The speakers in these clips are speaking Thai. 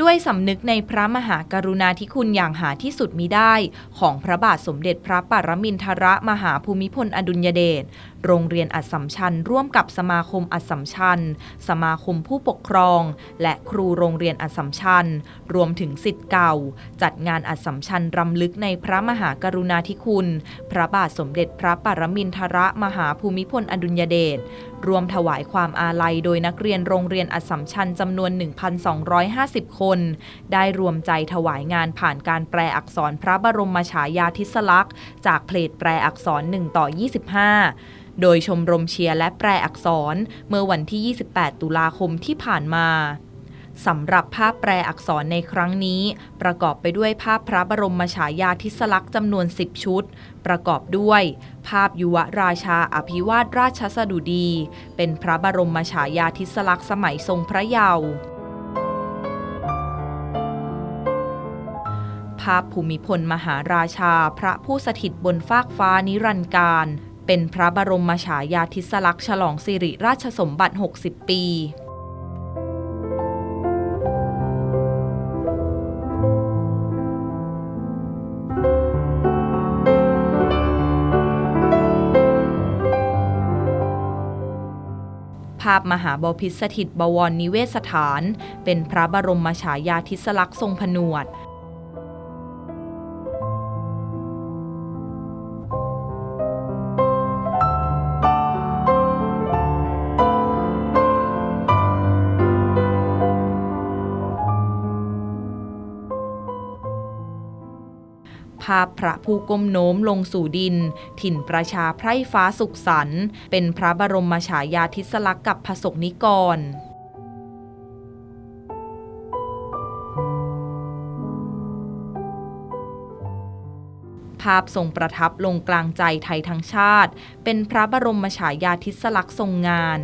ด้วยสำนึกในพระมหากรุณาธิคุณอย่างหาที่สุดมิได้ ของพระบาทสมเด็จพระปรมินทรมหาภูมิพลอดุลยเดช โรงเรียนอัสสัมชัญร่วมกับสมาคมอัสสัมชัญ สมาคมผู้ปกครอง และครูโรงเรียนอัสสัมชัญ รวมถึงสิทธิ์เก่า จัดงานอัสสัมชัญรำลึกในพระมหากรุณาธิคุณ พระบาทสมเด็จพระปรมินทรมหาภูมิพลอดุลยเดช รวมถวายความอาลัยโดยนักเรียนโรงเรียนอัสสัมชัญจำนวน 1,250 คน ได้รวมใจถวายงานผ่านการแปลอักษรพระบรมฉายาทิศลักษณ์ จากเพลทแปลอักษร 1 ต่อ 25โดยชมรมเชียร์และแปลอักษร เมื่อวันที่ 28 ตุลาคมที่ผ่านมา สำหรับภาพแปลอักษรในครั้งนี้ ประกอบไปด้วยภาพพระบรมฉายาทิศลักษณ์จำนวน 10 ชุด ประกอบด้วย ภาพยุวราชาอภิวาทราชสดุดี เป็นพระบรมฉายาทิศลักษณ์สมัยทรงพระเยาว์ภาพภูมิพลมหาราชาพระผู้สถิตบนฟากฟ้านิรันดร์การ เป็นพระบรมฉายาทิศลักษณ์ฉลองสิริราชสมบัติ 60 ปี ภาพมหาบพิตรสถิตบวรนิเวศสถาน เป็นพระบรมฉายาทิศลักษณ์ทรงผนวดาพพระผู้ก้มโน้มลงสู่ดิน ถิ่นประชาไพร่ฟ้าสุขสันเป็นพระบรมฉายาทิศลักษณ์กับพระสกนิกรภาพทรงประทับลงกลางใจไทยทั้งชาติ เป็นพระบรมฉายาทิศลักษณ์ทรงงาน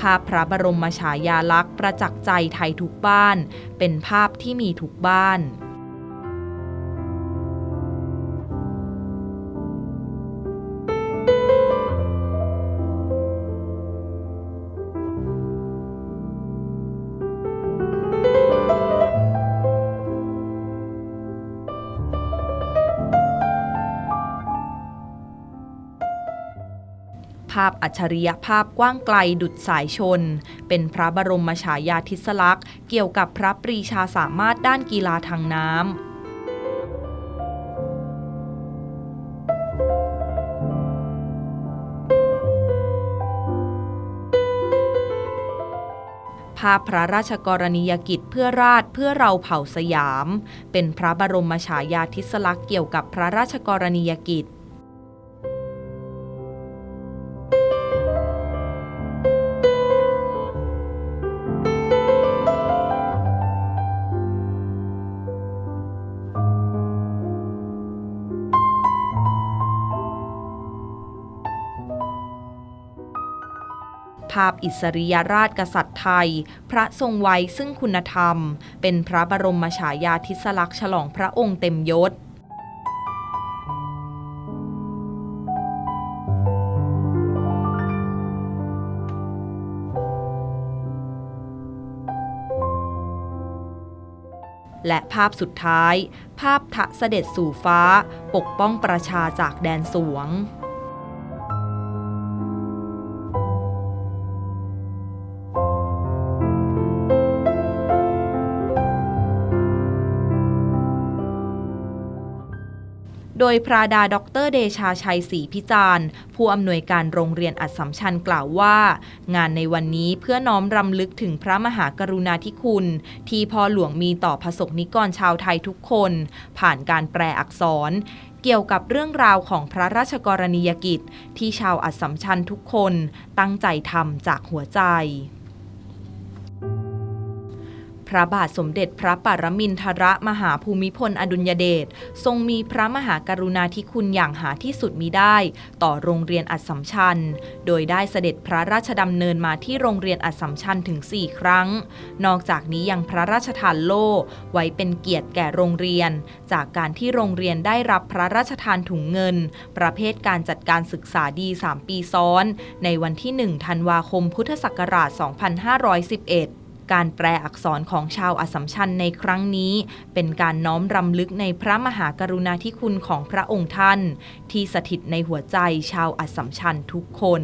ภาพพระบรมฉายาลักษณ์ประจักษ์ใจไทยทุกบ้าน เป็นภาพที่มีทุกบ้านาพอัจฉริยภาพกว้างไกลดุดสายชน เป็นพระบรมฉายาทิศลักษณ์เกี่ยวกับพระปรีชาสามารถด้านกีฬาทางน้ำภาพพระราชกรณียกิจเพื่อราชเพื่อเราเผ่าสยาม เป็นพระบรมฉายาทิศลักษณ์เกี่ยวกับพระราชกรณียกิจ ภาพอิสริยราชกษัตริย์ไทย พระทรงไว้ซึ่งคุณธรรม เป็นพระบรมฉายาทิศลักษณ์ฉลองพระองค์เต็มยศและภาพสุดท้าย ภาพทะเสด็จสู่ฟ้า ปกป้องประชาจากแดนสวง โดยพระดาดรเดชาชัยศรีพิจารณ์ ผู้อำนวยการโรงเรียนอัสสัมชัญกล่าวว่า งานในวันนี้เพื่อน้อมรำลึกถึงพระมหากรุณาธิคุณ ที่พ่อหลวงมีต่อพระสงฆ์นิกรชาวไทยทุกคน ผ่านการแปลอักษรเกี่ยวกับเรื่องราวของพระราชกรณียกิจ ที่ชาวอัสสัมชัญทุกคนตั้งใจทำจากหัวใจ พระบาทสมเด็จพระปรมินทรมหาภูมิพลอดุลยเดชทรงมีพระมหากรุณาธิคุณอย่างหาที่สุดมิได้ ต่อโรงเรียนอัสสัมชัญ โดยได้เสด็จพระราชดำเนินมาที่โรงเรียนอัสสัมชัญถึง 4 ครั้ง นอกจากนี้ยังพระราชทานโล่ไว้เป็นเกียรติแก่โรงเรียน จากการที่โรงเรียนได้รับพระราชทานถุงเงิน ประเภทการจัดการศึกษาดี 3 ปีซ้อน ในวันที่ 1 ธันวาคม พุทธศักราช 2511 การแปลอักษรของชาวอัสสัมชัญในครั้งนี้ เป็นการน้อมรำลึกในพระมหากรุณาธิคุณของพระองค์ท่าน ที่สถิตในหัวใจชาวอัสสัมชัญทุกคน